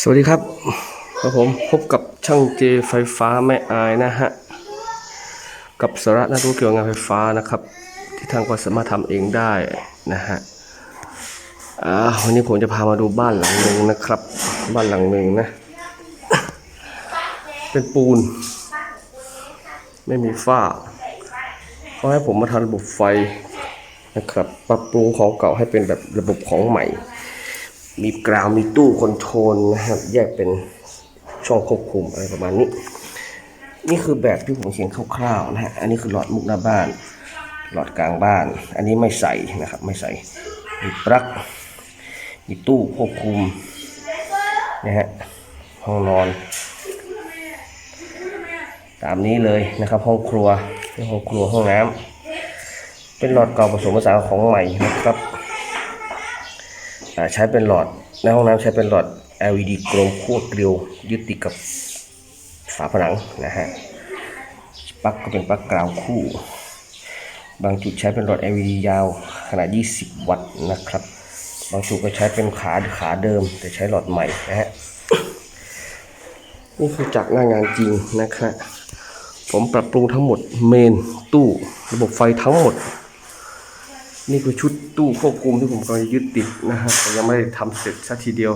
สวัสดีครับครับผมพบกับช่างเจไฟฟ้าแม่อายนะฮะ กับสาระน่ารู้เกี่ยวกับงานไฟฟ้านะครับ ที่ทางก็สามารถทำเองได้นะฮะอ่าวันนี้ผมจะพามาดูบ้านหลังหนึ่งนะครับ บ้านหลังหนึ่งนะ เป็นปูน ไม่มีฝ้าเขาให้ผมมาทำระบบไฟนะครับ ปรับปรุงของเก่าให้เป็นแบบระบบของใหม่ มีกราวมีตู้คอนโทรลนะครับแยกเป็นช่องควบคุมอะไรประมาณนี้ นี่คือแบบที่ผมเขียนคร่าวๆนะฮะอันนี้คือหลอดมุกหน้าบ้าน หลอดกลางบ้าน อันนี้ไม่ใส่นะครับไม่ใส่มีปลั๊กมีตู้ควบคุมนะฮะห้องนอน ตามนี้เลยนะครับห้องครัวห้องครัวห้องน้ำเป็นหลอดเก่าผสมผสานของใหม่นะครับ ใช้เป็นหลอดในห้องน้ำใช้เป็นหลอด LED กลมขั้วเกลียวยึดติดกับฝาผนังนะฮะปลั๊กก็เป็นปลั๊กกราวคู่ บางจุดใช้เป็นหลอด LED ยาวขนาด 20 วัตต์นะครับ บางจุดก็ใช้เป็นขาขาเดิม แต่ใช้หลอดใหม่นะฮะนี่คือจากหน้างานจริงนะครับผมปรับปรุงทั้งหมดเมนตู้ ระบบไฟทั้งหมด นี่คือชุดตู้ควบคุมที่ผมกำลังยึดติดนะฮะแต่ยังไม่ได้ทำเสร็จสักทีเดียว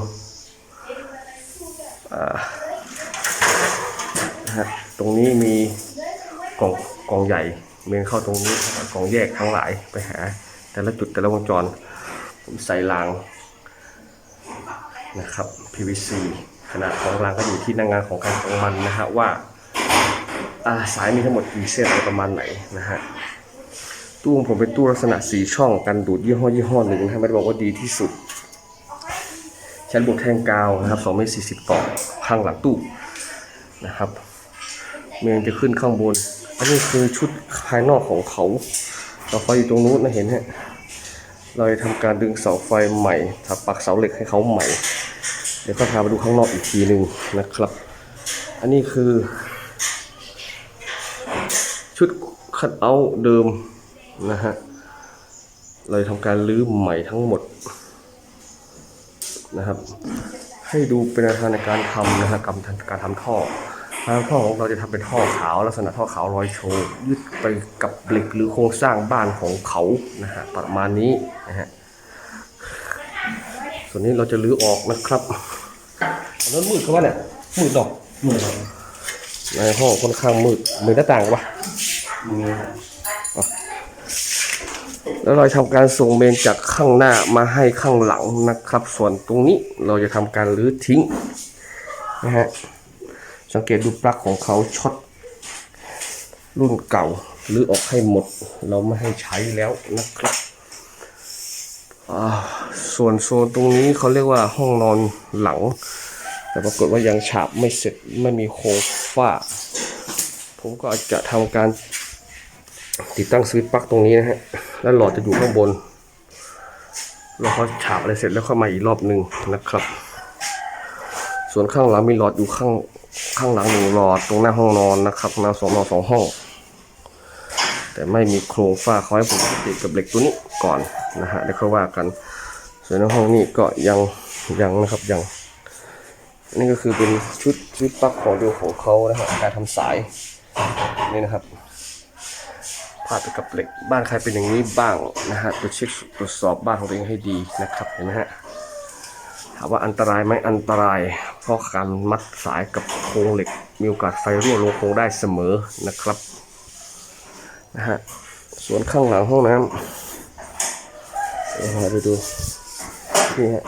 นะฮะตรงนี้มีกล่องกล่องใหญ่เมนเข้าตรงนี้กล่องแยกทั้งหลายไปหา แต่ละจุดแต่ละวงจร ผมใส่รางนะครับ PVC ขนาดของรางก็อยู่ที่หน้างานของการของมันนะฮะว่าสายมีทั้งหมดกี่เส้นประมาณไหนนะฮะ ตู้งผมเป็นตู้ลักษณะสีช่องกันดูดยี่ห้อยี่ห้อหนึ่งนะฮะไม่ได้บอกว่าดีที่สุดใช้ระบบแทงกาวนะครับ2เมตร40ต่อข้างหลังตู้นะครับ เมนจะขึ้นข้างบน อันนี้คือชุดภายนอกของเขาเราไฟอยู่ตรงนู้นนะเห็นฮะเราจะทำการดึงเสาไฟใหม่ถักปักเสาเหล็กให้เขาใหม่ เดี๋ยวก็พาไปดูข้างนอกอีกทีหนึ่งนะครับ อันนี้คือ ชุดคัดเอาเดิม นะฮะเราจะทำการรื้อใหม่ทั้งหมดนะครับ ให้ดูเป็นแนวทางในการทำนะฮะการทำการทำท่อทางท่อของเราจะทำเป็นท่อขาวลักษณะท่อขาวรอยโชว์ยึดไปกับเหล็กหรือโครงสร้างบ้านของเขานะฮะประมาณนี้นะฮะส่วนนี้เราจะรื้อออกนะครับอันนั้นมืดเขาว่าเนี่ยมืดดอกมือในห้องค่อนข้างมืดมีหน้าต่างปะมือ แล้วเราทำการส่งเมนจากข้างหน้ามาให้ข้างหลังนะครับ ส่วนตรงนี้เราจะทำการรื้อทิ้งนะฮะสังเกตดูปลั๊กของเขาช็อตรุ่นเก่ารื้อออกให้หมด เราไม่ให้ใช้แล้วนะครับส่วนโซนตรงนี้เขาเรียกว่าห้องนอนหลัง แต่ปรากฏว่ายังฉาบไม่เสร็จไม่มีโครงฝ้า ผมก็จะทำการ ติดตั้งสวิตช์ปลั๊กตรงนี้นะฮะ แล้วหลอดจะอยู่ข้างบน เราก็ฉาบอะไรเสร็จแล้วเข้ามาอีกรอบหนึ่งนะครับ ส่วนข้างหลังมีหลอดอยู่ข้างข้างหลังหนึ่งหลอดตรงหน้าห้องนอนนะครับหน้าสองนอนสองห้อง แต่ไม่มีโครงฝ้าเขาให้ผมติดกับเหล็กตัวนี้ก่อนนะฮะเดี๋ยวเขาว่ากัน ส่วนในห้องนี้ก็ยังยังนะครับยังนี่ก็คือเป็นชุดชุดปลั๊กของเดียวของเขานะฮะการทำสายนี่นะครับาดไปกับเหล็กบ้านใครเป็นอย่างนี้บ้างนะฮะตรวจเช็คตรวจสอบบ้านของตัวเองให้ดีนะครับเห็นไหมฮะถามว่าอันตรายไหมอันตราย เพราะการมัดสายกับโครงเหล็ก มีโอกาสไฟรั่วลงโครงได้เสมอนะครับนะฮะส่วนข้างหลังห้องน้ำเดี๋ยวหาไปดูนี่ฮะ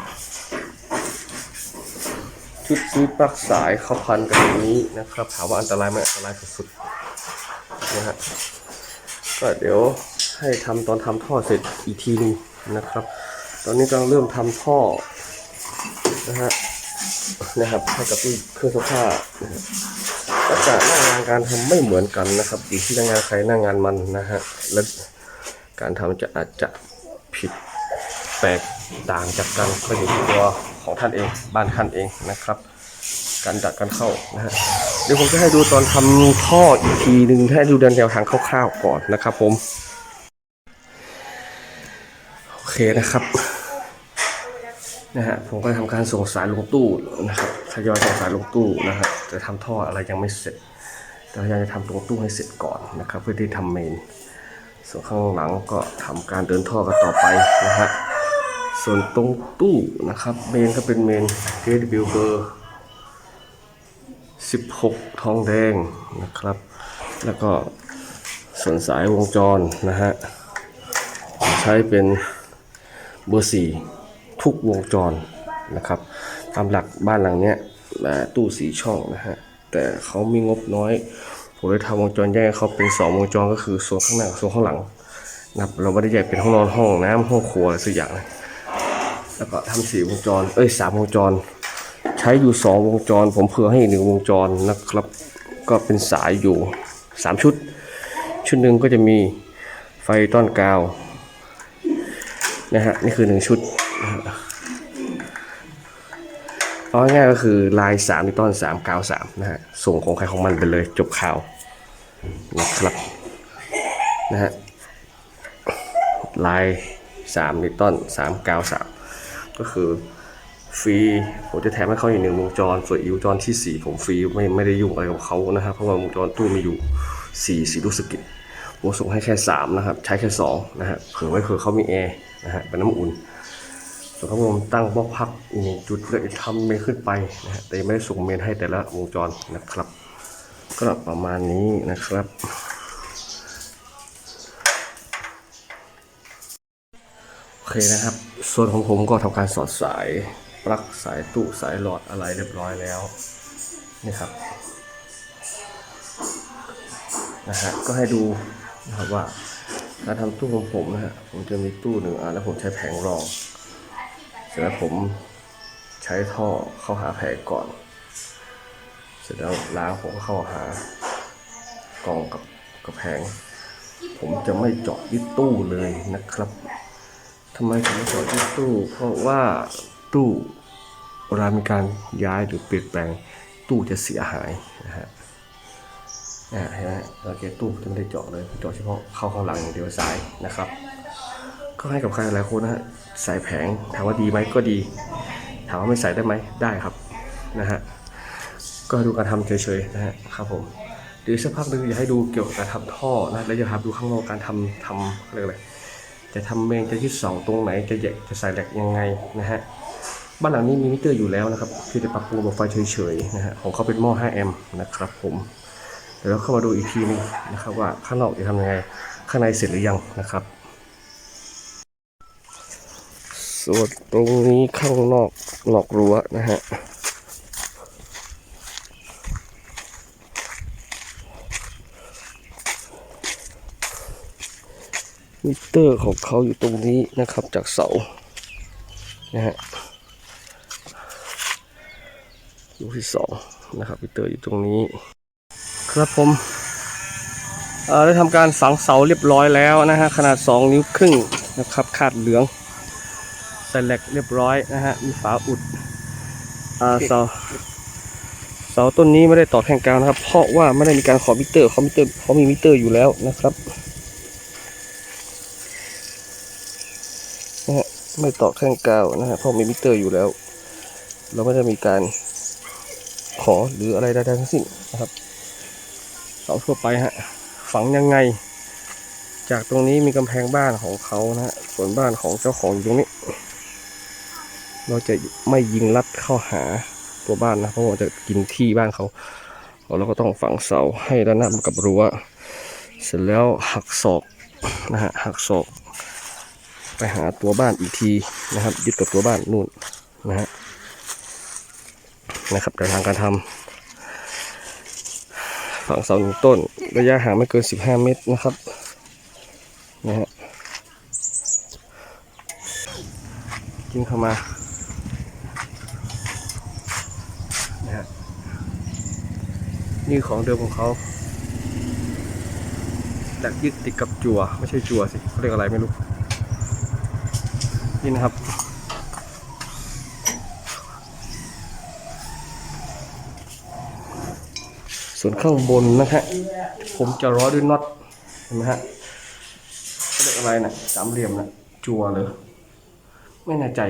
ชุดซื้อปลั๊กสายเขาพันกันอย่างนี้นะครับ ถามว่าอันตรายไหมอันตรายสุดๆนะฮะ ก็เดี๋ยวให้ทำตอนทำท่อเสร็จอีกทีนึงนะครับ ตอนนี้กำลังเริ่มทำท่อนะฮะนะครับให้กับเครื่องซักผ้านะฮะลักษณะหน้างานการทำไม่เหมือนกันนะครับอยู่ที่หน้างานใครหน้างานมันนะฮะและการทำจะอาจจะผิดแตกต่างจากกันก็อยู่ที่ตัวของท่านเองบ้านท่านเองนะครับ การดัดการเข้านะฮะ เดี๋ยวผมจะให้ดูตอนทำท่ออีกทีหนึ่งให้ดูแนวทางคร่าวๆก่อนนะครับผมโอเคนะครับนะฮะผมก็ทำการส่งสายลงตู้นะครับทยอยส่งสายลงตู้นะครับจะทำท่ออะไรยังไม่เสร็จแต่พยายามจะทำลงตู้ให้เสร็จก่อนนะครับ เพื่อที่ทำเมน ส่วนข้างหลังก็ทำการเดินท่อกันต่อไปนะฮะส่วนตรงตู้นะครับเมนก็เป็นเมน KW เบอร์ 16 ทองแดงนะครับ แล้วก็ส่วนสายวงจรนะฮะใช้เป็นเบอร์ 4 ทุกวงจรนะครับ ตามหลักบ้านหลังเนี้ยอ่ตู้สีช่องนะฮะ แต่เขามีงบน้อย ผมเลยทำวงจรแยกเขาเป็น 2 วงจรก็คือโซนข้างหน้าโซนข้างหลังนะครับเราไม่ได้แยกเป็นห้องนอนห้องน้ำห้องครัวอะไรสักอย่างนะแล้วก็ทำสี่วงจร เอ้ยสามวงจร ช้อยู่สองวงจร ผมเผื่อให้อีกหนึ่งวงจรนะครับ ก็เป็นสายอยู่สามชุด ชุดหนึ่งก็จะมีไฟต้อนกาวนะฮะนี่คือหนึ่งชุดเอาง่ายก็คือลายสามนิวต้อนสามกาวสามนะฮะ ส่งของใครของมันไปเลยจบข่าวนะครับนะฮะลายสามนิต้อนสามกาวสามก็คือ ฟรีผมจะแถมให้เขาอีกหนึ่งวงจร ส่วนอีกวงจรที่ 4 ผมฟรีไม่ไม่ได้ยุ่งอะไรกับเขานะครับ เพราะว่าวงจรตู้มีอยู่4สีลูกสกิตผมส่งให้แค่ 3 นะครับ ใช้แค่ 2 นะฮะเผื่อไว้เผื่อเขามีแอร์นะฮะเป็นน้ำอุ่นส่วนข้างบนตั้งบล็อกพักอีกหนึ่งจุดเลยทำเมนขึ้นไปนะฮะแต่ยังไม่ได้ส่งเมนให้แต่ละวงจรนะครับ ก็ประมาณนี้นะครับโอเคนะครับ ส่วนของผมก็ทำการสอดสาย ปลั๊กสายตู้สายหลอดอะไรเรียบร้อยแล้วนี่ครับนะฮะก็ให้ดูนะครับว่าการทำตู้ของผมนะฮะผมจะมีตู้หนึ่งอันแล้วผมใช้แผงรอง เสร็จแล้วผมใช้ท่อเข้าหาแผงก่อน เสร็จแล้วล้างผมก็เข้าหากล่องกับกับแผง ผมจะไม่เจาะยึดตู้เลยนะครับทำไมถึงไม่เจอดที่ตู้ เพราะว่า ตู้เวลามีการย้ายหรือเปลี่ยนแปลงตู้จะเสียหายนะฮะนะฮะเห็นไหมเราเกตู้จะไม่ได้เจาะเลยเจาะเฉพาะเข้าข้างหลังอย่างเดียวสายนะครับ ก็ให้กับใครหลายคนนะฮะใส่แผงถามว่าดีไหมก็ดี ถามว่าไม่ใส่ได้ไหมได้ครับนะฮะก็ดูการทำเฉยๆนะฮะครับผมเดี๋ยวสักพักหนึ่งจะให้ดูเกี่ยวกับการทำท่อนะแล้วจะพาดูข้างนอกการทำทำเรียกอะไรจะทำเมนจะยึดเสาตรงไหนจะแยกจะใส่แหลกยังไงนะฮะ บ้านหลังนี้มีมิเตอร์อยู่แล้วนะครับที่จะปรับปรุงระบบไฟเฉยๆนะฮะของเขาเป็นหม้อ 5 แอมป์นะครับผมเดี๋ยวเราเข้ามาดูอีกทีนึงนะครับว่าข้างนอกจะทำยังไงข้างในเสร็จหรือยังนะครับ ส่วนตรงนี้ข้างนอกนอกรั้วนะฮะมิเตอร์ของเขาอยู่ตรงนี้นะครับจากเสานะฮะ ลูกที่สองนะครับมิเตอร์อยู่ตรงนี้ ครับผมเอ่อได้ทำการฝังเสาเรียบร้อยแล้วนะฮะขนาด 2 นิ้วครึ่งนะครับคาดเหลืองใส่แหลกเรียบร้อยนะฮะมีฝาอุดอ่าเสาเสาต้นนี้ไม่ได้ต่อแท่งกาวนะครับ เพราะว่าไม่ได้มีการขอมิเตอร์เขามิเตอร์เขามีมิเตอร์อยู่แล้วนะครับนะฮะไม่ต่อแท่งกาวนะฮะเพราะมีมิเตอร์อยู่แล้ว เราไม่ได้มีการ ขอหรืออะไรใดๆทั้งสิ้นนะครับเสาทั่วไปฮะฝังยังไง จากตรงนี้มีกำแพงบ้านของเขานะฮะส่วนบ้านของเจ้าของอยู่ตรงนี้ เราจะไม่ยิงลัดเข้าหาตัวบ้านนะเพราะว่าจะกินที่บ้านเขาเราก็ต้องฝังเสาให้ด้านหน้ามันกับรั้วเสร็จแล้วหักศอกนะฮะหักศอก ไปหาตัวบ้านอีกทีนะครับ ยึดกับตัวบ้านนู่นนะฮะ นะครับแต่ทางการทำฝังเสาหนึ่งต้น ระยะห่างไม่เกิน 15 เมตรนะครับนะฮะยิงเข้ามานะฮะนี่ของเดิมของเขาจากยึดติดกับจั่วไม่ใช่จั่วสิเขาเรียกอะไรไม่รู้นี่นะครับ ส่วนข้างบนนะฮะผมจะร้อยด้วยน็อตเห็นไหมฮะเรียกอะไรนะสามเหลี่ยมนะจัวเลยไม่แน่ใจ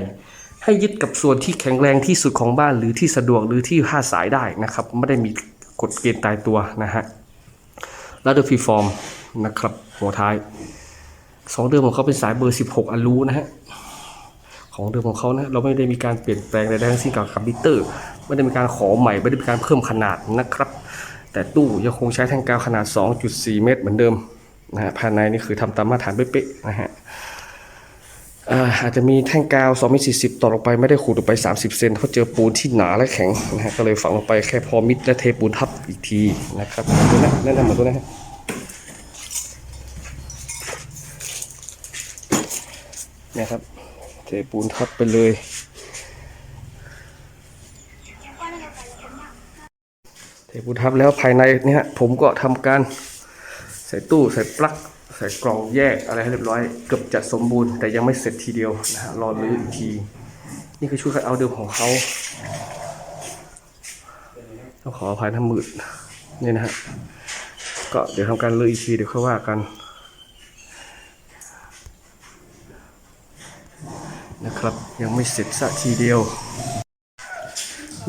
ให้ยึดกับส่วนที่แข็งแรงที่สุดของบ้านหรือที่สะดวกหรือที่ห้าสายได้นะครับ ไม่ได้มีกฎเกณฑ์ตายตัวนะฮะแล้วเดอร์ฟรีฟอร์มนะครับ หัวท้ายสองเดิมของเขาเป็นสายเบอร์ 16อลูนะฮะของเดิมของเขานะเราไม่ได้มีการเปลี่ยนแปลงใดๆทั้งสิ้นกับคอมพิวเตอร์ ไม่ได้มีการขอใหม่ไม่ได้มีการเพิ่มขนาดนะครับ แต่ตู้ยังคงใช้แท่งกาวขนาด 2.4 เมตรเหมือนเดิมนะฮะภายในนี่คือทำตามมาตรฐานเป๊ะๆนะฮะอาจจะมีแท่งกาว2เมตร40ต่อลงไปไม่ได้ขูดลงไป 30 เซนเพราะเจอปูนที่หนาและแข็งนะฮะก็เลยฝังลงไปแค่พอมิดและเทปูนทับอีกทีนะครับตัวนั้นนั่นมือนตัวนั้นฮะเนี่ยครับเทปูนทับไปเลย เทปูทับแล้วภายในเนี่ยผมก็ทำการใส่ตู้ใส่ปลั๊กใส่กล่องแยกอะไรให้เรียบร้อยเกือบจะสมบูรณ์แต่ยังไม่เสร็จทีเดียวนะฮะรอรื้ออีกที นี่คือชุดคัดเอาเดิมของเขาต้องขออภัยถ้ามืดนี่นะฮะก็เดี๋ยวทำการรื้ออีกทีเดี๋ยวค่อยว่ากันนะครับยังไม่เสร็จสักทีเดียว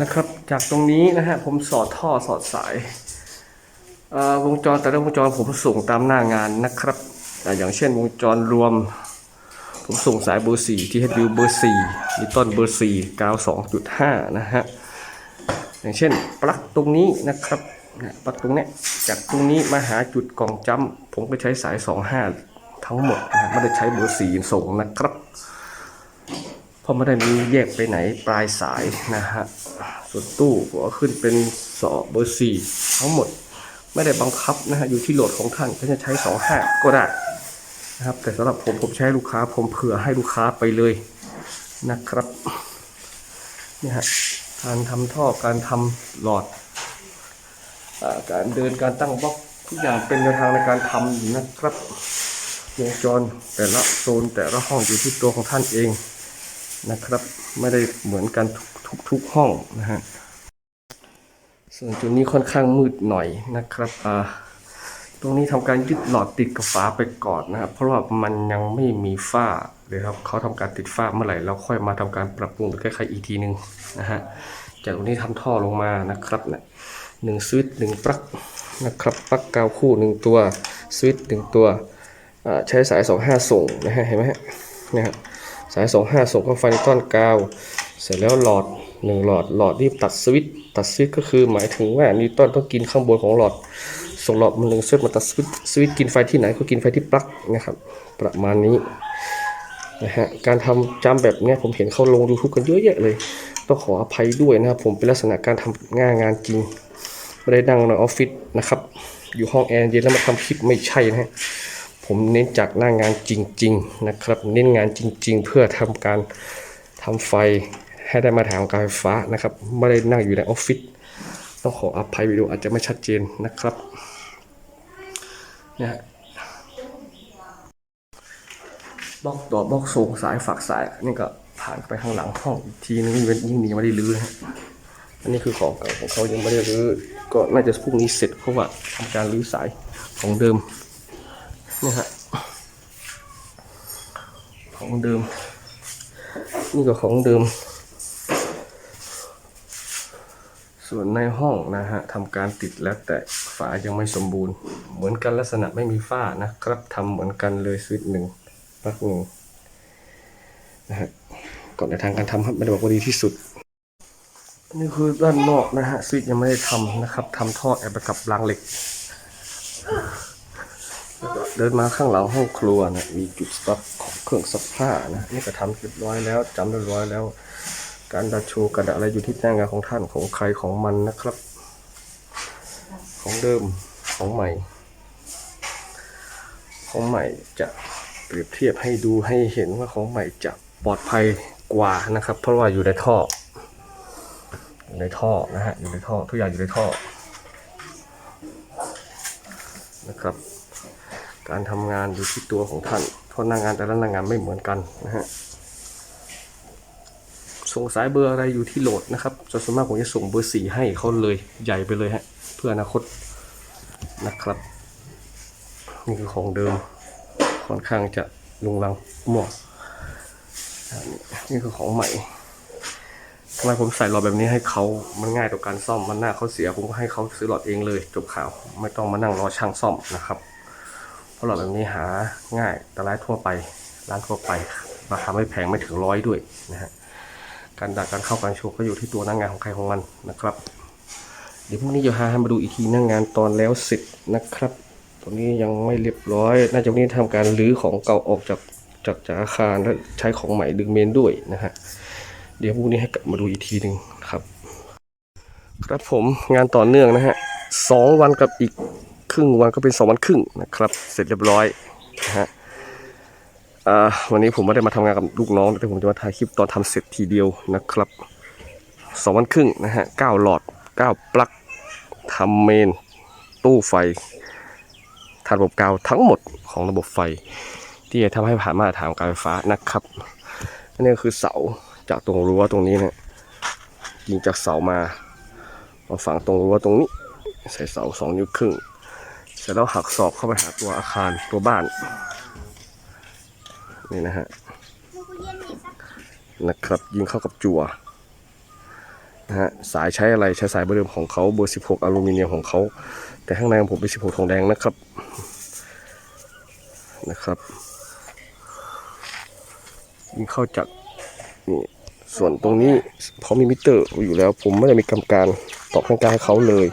นะครับ จากตรงนี้นะฮะผมสอดท่อสอดสายวงจรแต่ละวงจรผมส่งตามหน้างานนะครับอย่างเช่นวงจรรวม ผมส่งสายเบอร์4ที่ให้วิวเบอร์4มีต้นเบอร์4กาว2.5 นะฮะ อย่างเช่นปลั๊กตรงนี้นะครับปลั๊กตรงเนี้ยจากตรงนี้มาหาจุดกล่องจำผมก็ใช้สาย 25 ทั้งหมดนะฮะไม่ได้ใช้เบอร์4ส่งนะครับ เพราะไม่ได้มีแยกไปไหนปลายสายนะฮะส่วนตู้ก็ขึ้นเป็นสอเบอร์สี่ทั้งหมดไม่ได้บังคับนะฮะอยู่ที่โหลดของท่านท่านจะใช้สองห้าก็ได้นะครับแต่สำหรับผมผมใช้ลูกค้าผมเผื่อให้ลูกค้าไปเลยนะครับนี่ฮะการทำท่อการทำหลอดอการเดินการตั้งบล็อกทุกอย่างเป็นแนวทางในการทำนะครับวงจรแต่ละโซนแต่ละห้องอยู่ที่ตัวของท่านเอง นะครับ ไม่ได้เหมือนกันทุกทุกห้องนะฮะส่วนจุดนี้ค่อนข้างมืดหน่อยนะครับอ่าตรงนี้ทำการยึดหลอดติดกับฝาไปก่อนนะครับ เพราะว่ามันยังไม่มีฝ้าเลยครับเขาทำการติดฝ้าเมื่อไหร่เราค่อยมาทำการปรับปรุงหรือแก้ไขอีกทีหนึ่งนะฮะจากตรงนี้ทำท่อลงมานะครับเนี่ยหนึ่งสวิตหนึ่งปลั๊กนะครับปลั๊กกาวคู่หนึ่งตัวสวิตหนึ่งตัวใช้สาย 25 ส่งนะฮะเห็นไหมฮะเนี่ยฮะ สาย25ส่งเข้าไฟในต้นกาว เสร็จแล้วหลอด 1 หลอดหลอดนี่ตัดสวิตตัดสวิตก็คือหมายถึงว่านิวตันต้องกินข้างบนของหลอด ส่งหลอดมันหนึ่งสวิตมาตัดสวิตสวิตกินไฟที่ไหนก็กินไฟที่ปลั๊กนะครับประมาณนี้นะฮะการทำจำแบบนี้ผมเห็นเขาลง YouTube กันเยอะแยะเลย ต้องขออภัยด้วยนะครับ ผมเป็นลักษณะการทำงานงานจริง ไม่ได้นั่งในออฟฟิศนะครับ อยู่ห้องแอร์เย็นแล้วมาทำคลิปไม่ใช่นะฮะ ผมเน้นจากหน้างานจริง ๆ นะครับ เน้นงานจริง ๆ เพื่อทำการทำไฟให้ได้มาตรฐานของการไฟฟ้านะครับไม่ได้นั่งอยู่ในออฟฟิศต้องขออภัยวิดีโออาจจะไม่ชัดเจนนะครับเนี่ยฮะบล็อกต่อบล็อกส่งสายฝากสายนี่ก็ผ่านไปข้างหลังห้องอีกทีนึงยิ่งยิ่งดีไม่ได้รื้อนะฮะอันนี้คือของเก่าของเขายังไม่ได้รื้อก็น่าจะพรุ่งนี้เสร็จเพราะว่าทำการรื้อสายของเดิม นี่ฮะของเดิม นี่ก็ของเดิม ส่วนในห้องนะฮะทำการติดแล้วแต่ฝายังไม่สมบูรณ์ เหมือนกันลักษณะไม่มีฝ้านะครับทำเหมือนกันเลยสวิตหนึ่งปลั๊กหนึ่งนะฮะก่อนในทางการทำครับไม่ได้บอกว่าดีที่สุด นี่คือด้านนอกนะฮะสวิตยังไม่ได้ทำนะครับทำท่อแอบไปกับรางเหล็ก เดินมาข้างหลังห้องครัวนะมีจุดสต็อกของเครื่องซักผ้านะนี่ก็ทำเรียบร้อยแล้วจำเรียบร้อยแล้ว การดัดโชว์กระดาษอะไรอยู่ที่หน้างานของท่านของใครของมันนะครับ ของเดิมของใหม่ ของใหม่จะเปรียบเทียบให้ดูให้เห็นว่าของใหม่จะปลอดภัยกว่านะครับ เพราะว่าอยู่ในท่อ อยู่ในท่อนะฮะอยู่ในท่อทุกอย่างอยู่ในท่อนะครับ การทำงานอยู่ที่ตัวของท่านเพราะหน้างานแต่ละหน้างานไม่เหมือนกันนะฮะส่งสายเบอร์อะไรอยู่ที่โหลดนะครับส่วนมากผมจะส่งเบอร์สี่ให้เขาเลยใหญ่ไปเลยฮะเพื่ออนาคตนะครับ นี่คือของเดิมค่อนข้างจะลุงลังหมวกอันนี้นี่คือของใหม่ทำไมผมใส่หลอดแบบนี้ให้เขามันง่ายต่อการซ่อมมันหน้าเขาเสียผมก็ให้เขาซื้อหลอดเองเลยจบข่าว ไม่ต้องมานั่งรอช่างซ่อมนะครับ เพราะหลอดแบบนี้หาง่ายแต่ร้านทั่วไปร้านทั่วไปราคาไม่แพงไม่ถึงร้อยด้วยนะฮะการดักการเข้าการโชว์ก็อยู่ที่ตัวหน้างงานของใครของมันนะครับ เดี๋ยวพรุ่งนี้จะพาให้มาดูอีกทีหน้างงานตอนแล้วเสร็จนะครับตัวนี้ยังไม่เรียบร้อย น่าจะวันนี้ทำการรื้อของเก่าออกจากจากจากอาคารและใช้ของใหม่ดึงเมนด้วยนะฮะเดี๋ยวพรุ่งนี้ให้กลับมาดูอีกทีหนึ่งครับ ครับผมงานต่อเนื่องนะฮะสองวันกับอีก ครึ่งวันก็เป็นสองวันครึ่งนะครับ เสร็จเรียบร้อยนะฮะวันนี้ผมไม่ได้มาทำงานกับลูกน้อง แต่ผมจะมาถ่ายคลิปตอนทำเสร็จทีเดียวนะครับสองวันครึ่งนะฮะเก้าหลอดเก้าปลั๊กทำเมน ตู้ไฟทานระบบกาวทั้งหมดของระบบไฟ ที่จะทำให้ผ่านมาตรฐานการไฟฟ้านะครับอันนี้คือเสาจากตรงรั้วตรงนี้เนี่ยยิงจากเสามามาฝังตรงรั้วตรงนี้ ใส่เสาสองนิ้วครึ่ง สร็จแล้วหักศอกเข้าไปหาตัวอาคารตัวบ้าน นี่นะฮะนะครับ ยิงเข้ากับจั่วนะฮะสายใช้อะไรใช้สายเบอร์เดิมของเขาเบอร์ 16 อลูมิเนียมของเขา แต่ข้างในของผมเป็น 16 ทองแดงนะครับนะครับยิงเข้าจากนี่ส่วนตรงนี้เขามีมิเตอร์อยู่แล้ว ผมไม่ได้มีกรรมการตอกข้างกางให้เขาเลย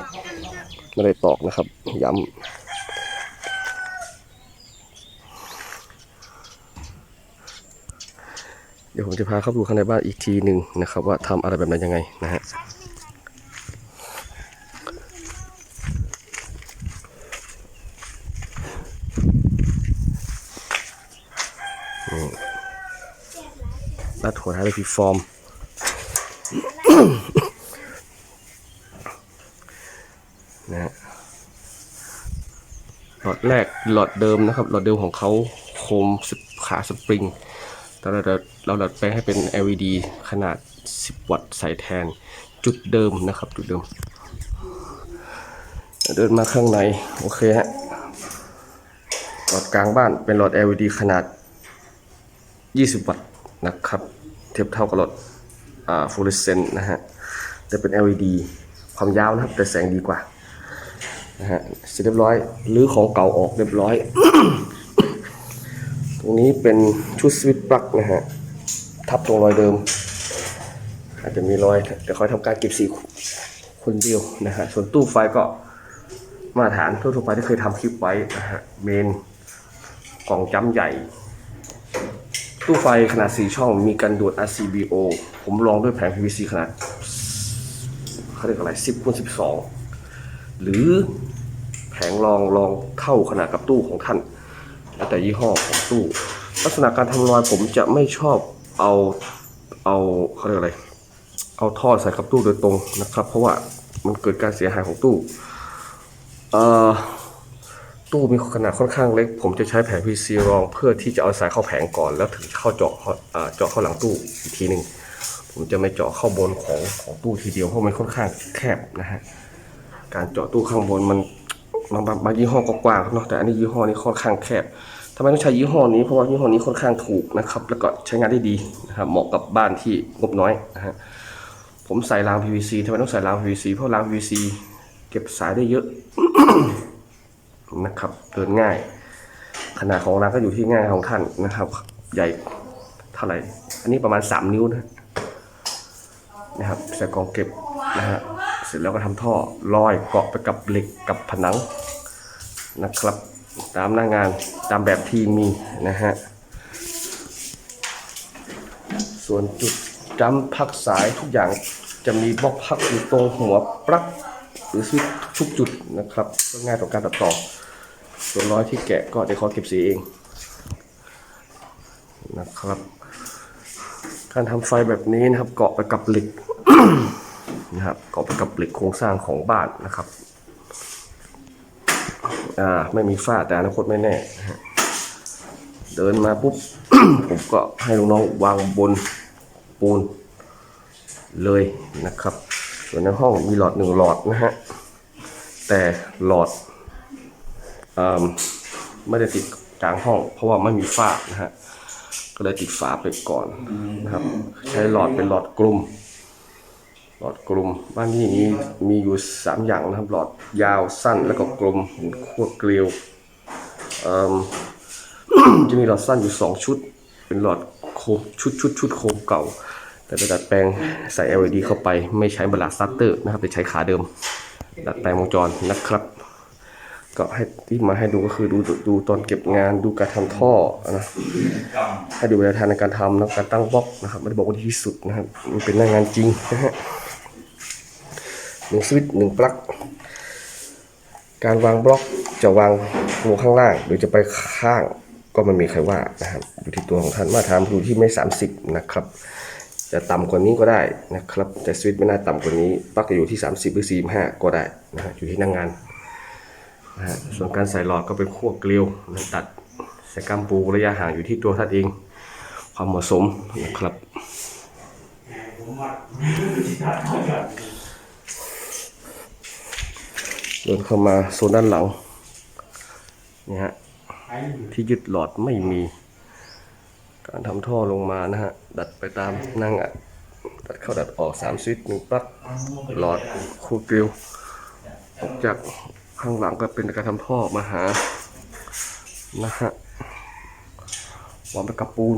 ไม่ได้ตอกนะครับ ย้ำ เดี๋ยวผมจะพาเข้าไปดูข้างในบ้านอีกทีหนึ่งนะครับ ว่าทำอะไรแบบไหนยังไงนะฮะรัดหัวท้ายด้วยฟีฟอร์ม นะฮะหลอดแรกหลอดเดิมนะครับ หลอดเดิมของเขาโคมขาสปริง แต่เราเราเราดัดแปลงให้เป็น LED ขนาด 10 วัตต์ใส่แทนจุดเดิมนะครับ จุดเดิม เดินมาข้างใน โอเคฮะหลอดกลางบ้านเป็นหลอด LED ขนาด 20 วัตต์นะครับ เทียบเท่ากับหลอดฟลูออเรสเซนต์นะฮะจะเป็น LED ความยาวนะครับ แต่แสงดีกว่านะฮะเสร็จเรียบร้อยรื้อของเก่าออกเรียบร้อย ตรงนี้เป็นชุดสวิตช์ปลั๊กนะฮะ ทับตรงรอยเดิม อาจจะมีรอยเดี๋ยวคอยทำการเก็บสีคนเดียวนะฮะ ส่วนตู้ไฟก็มาตรฐานทั่วๆไปที่เคยทำคลิปไว้นะฮะ เมนกล่องจ้ำใหญ่ ตู้ไฟขนาด 4 ช่องมีกันดูด RCBO ผมลองด้วยแผง PVC ขนาดเขาเรียกอะไร 10คูณ12 หรือแผงรองรองเท่าขนาดกับตู้ของท่าน แล้วแต่ยี่ห้อของตู้ลักษณะการทำรอยผมจะไม่ชอบเอาเอาเขาเรียกอะไรเอาท่อใส่กับตู้โดยตรงนะครับ เพราะว่ามันเกิดการเสียหายของตู้เอ่อตู้มีขนาดค่อนข้างเล็ก ผมจะใช้แผง PC รองเพื่อที่จะเอาสายเข้าแผงก่อน แล้วถึงเข้าเจาะเข้าอ่าเจาะเข้าหลังตู้อีกทีหนึ่งผมจะไม่เจาะเข้าบนของของตู้ทีเดียวเพราะมันค่อนข้างแคบนะฮะการเจาะตู้ข้างบนมันบางบางบางยี่ห้อก็กว้างเนาะแต่อันนี้ยี่ห้อนี้ค่อนข้างแคบ ทำไมต้องใช้ยี่ห้อนี้เพราะว่ายี่ห้อนี้ค่อนข้างถูกนะครับ แล้วก็ใช้งานได้ดีนะครับ เหมาะกับบ้านที่งบน้อยนะฮะผมใส่ราง PVC ทำไมต้องใส่ราง PVC เพราะราง PVC เก็บสายได้เยอะนะครับ เดินง่าย ขนาดของรานก็อยู่ที่ง่ายของท่านนะครับ ใหญ่เท่าไหร่ อันนี้ประมาณ 3 นิ้วนะนะครับใส่กองเก็บนะฮะเสร็จแล้วก็ทำท่อลอยเกาะไปกับเหล็กกับผนังนะครับ ตามหน้างานตามแบบที่มีนะฮะ ส่วนจุดจำพักสายทุกอย่างจะมีบล็อกพักอยู่ตรงหัวปลั๊กหรือทุกจุดนะครับก็ง่ายต่อการตัดต่อ ส่วนร้อยที่แกะก็เดี๋ยวเขาเก็บสีเองนะครับ การทำไฟแบบนี้นะครับเกาะไปกับเหล็กนะครับเกาะไปกับเหล็กโครงสร้างของบ้านนะครับ อ่า ไม่มีฝ้าแต่อนาคตไม่แน่เดินมาปุ๊บ ผมก็ให้ลูกน้องวางบนปูนเลยนะครับ ส่วนในห้องมีหลอดหนึ่งหลอดนะฮะ แต่หลอดอ่าไม่ได้ติดกลางห้อง เพราะว่าไม่มีฝ้านะฮะ ก็เลยติดฝาไปก่อนนะครับ ใช้หลอดเป็นหลอดกลุ่ม หลอดกลมบ้านนี้มีมีอยู่สามอย่างนะครับ หลอดยาวสั้นแล้วก็กลมขั้วเกลียวจะมีหลอดสั้นอยู่สองชุด เป็นหลอดโคมชุดชุดชุดโคมเก่า แต่ไปดัดแปลงใส่ LED เข้าไปไม่ใช้บลาสตัตเตอร์นะครับแต่ใช้ขาเดิม ดัดแปลงวงจรนะครับ ก็ให้ที่มาให้ดูก็คือดูดูตอนเก็บงานดูการทำท่อนะให้ดูเวลาทางในการทำนะการตั้งบล็อกนะครับไม่ได้บอกว่าดีที่สุดนะครับมันเป็นหน้างานจริงนะฮะ หนึ่งสวิตช์หนึ่งปลั๊กการวางบล็อกจะวางลงข้างล่าง หรือจะไปข้างก็ไม่มีใครว่านะครับอยู่ที่ตัวของท่านมาตรฐานดูที่ไม่ 30 นะครับ จะต่ำกว่านี้ก็ได้นะครับ แต่สวิตช์ไม่น่าต่ำกว่านี้ปลั๊กจะอยู่ที่ 30 หรือ 45 ก็ได้นะฮะอยู่ที่หน้างงานนะฮะส่วนการใส่หลอดก็เป็นขั้วเกลียวนะตัดใส่กัมปูระยะห่างอยู่ที่ตัวท่านเอง ความเหมาะสมนะครับ เดินเข้ามาโซนด้านหลังนี่ฮะที่ยึดหลอดไม่มี การทำท่อลงมานะฮะ ดัดไปตามนั่งอะดัดเข้าดัดออกสามสวิตช์หนึ่งปลั๊กหลอดคูกริวออกจากข้างหลังก็เป็นการทำท่อมาหานะฮะวางไปกับปูน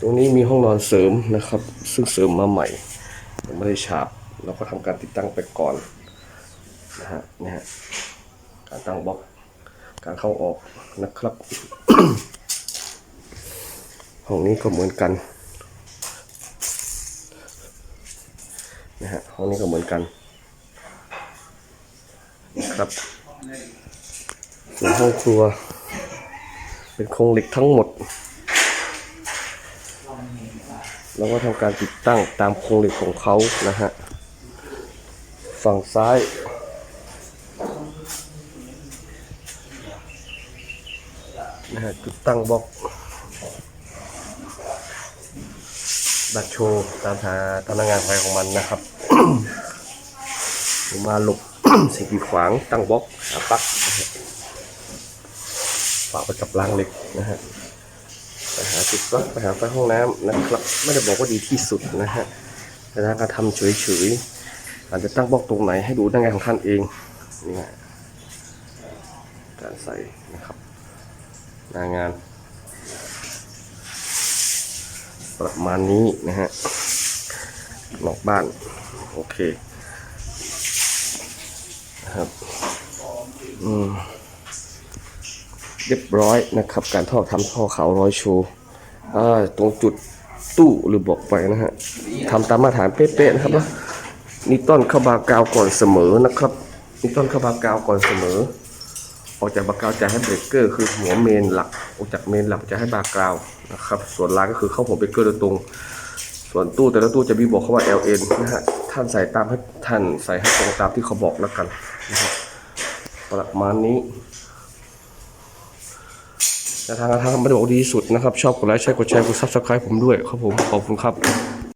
ตรงนี้มีห้องนอนเสริมนะครับ ซึ่งเสริมมาใหม่ยังไม่ได้ฉาบ เราก็ทำการติดตั้งไปก่อน นะฮะนี่ฮะการตั้งบล็อก การเข้าออกนะครับ ห้องนี้ก็เหมือนกันนะฮะห้องนี้ก็เหมือนกันครับส่วนห้องครัว เป็นโครงเหล็กทั้งหมดแล้วก็ทำการติดตั้งตามโครงเหล็กของเขานะฮะฝั่งซ้าย นะฮะติดตั้งบล็อกดัดโชว์ตามทางพนักงานไฟของมันนะครับมาหลบสิ่งกีดขวางตั้งบล็อกหาปักนะฮะฝากไปกับรางเหล็กนะฮะไปหาจุดปลั๊กไปหาไฟห้องน้ำนะครับไม่ได้บอกว่าดีที่สุดนะฮะแต่ถ้าการทำเฉยๆอาจจะตั้งบล็อกตรงไหนให้ดูได้ไงของท่านเองนี่ฮะการใส่นะครับ หน้างาน ประมาณนี้นะฮะนอกบ้าน โอเคครับอืมเรียบร้อยนะครับ การท่อทำท่อขาวร้อยโชว์อ่าตรงจุดตู้หรือบอกไปนะฮะทำตามมาตรฐานเป๊ะๆนะครับนะนิต้นข้าบากาวก่อนเสมอนะครับนิต้นข้าบากาวก่อนเสมอ ออกจากบากาวจะให้เบรกเกอร์คือหัวเมนหลัก ออกจากเมนหลักจะให้บากาวนะครับ ส่วนล่ายก็คือเข้าหัวเบรกเกอร์โดยตรง ส่วนตู้แต่ละตู้จะมีบอกเขาว่า LN นะฮะ ท่านใส่ตามให้ท่านใส่ให้ตรงตามที่เขาบอกแล้วกันนะครับประมาณนี้แต่ทางทางม่ได้บอกดีที่สุดนะครับ ชอบกดไลค์ใช่กดแชร์กดซับสไครป์ผมด้วยครับผม ขอบคุณครับ